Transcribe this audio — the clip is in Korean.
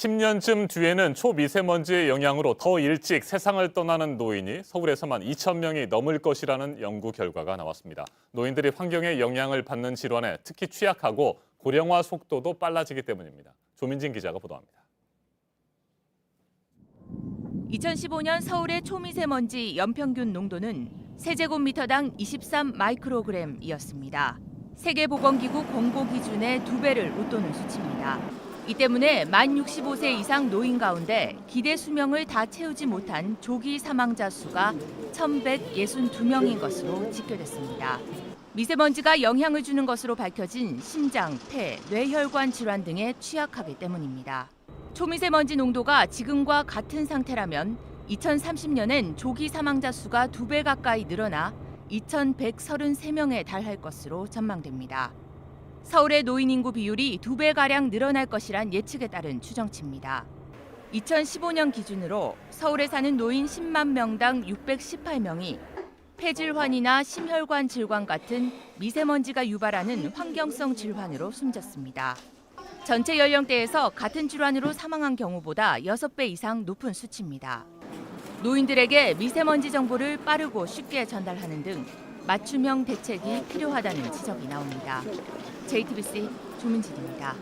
10년쯤 뒤에는 초미세먼지의 영향으로 더 일찍 세상을 떠나는 노인이 서울에서만 2천 명이 넘을 것이라는 연구 결과가 나왔습니다. 노인들이 환경의 영향을 받는 질환에 특히 취약하고 고령화 속도도 빨라지기 때문입니다. 조민진 기자가 보도합니다. 2015년 서울의 초미세먼지 연평균 농도는 세제곱미터당 23 마이크로그램이었습니다. 세계보건기구 공고 기준의 두 배를 웃도는 수치입니다. 이 때문에 만 65세 이상 노인 가운데 기대 수명을 다 채우지 못한 조기 사망자 수가 1,162명인 것으로 집계됐습니다. 미세먼지가 영향을 주는 것으로 밝혀진 심장, 폐, 뇌혈관 질환 등에 취약하기 때문입니다. 초미세먼지 농도가 지금과 같은 상태라면 2030년엔 조기 사망자 수가 두 배 가까이 늘어나 2,133명에 달할 것으로 전망됩니다. 서울의 노인 인구 비율이 두 배 가량 늘어날 것이란 예측에 따른 추정치입니다. 2015년 기준으로 서울에 사는 노인 10만 명당 618명이 폐질환이나 심혈관 질환 같은 미세먼지가 유발하는 환경성 질환으로 숨졌습니다. 전체 연령대에서 같은 질환으로 사망한 경우보다 6배 이상 높은 수치입니다. 노인들에게 미세먼지 정보를 빠르고 쉽게 전달하는 등 맞춤형 대책이 필요하다는 지적이 나옵니다. JTBC 조민진입니다.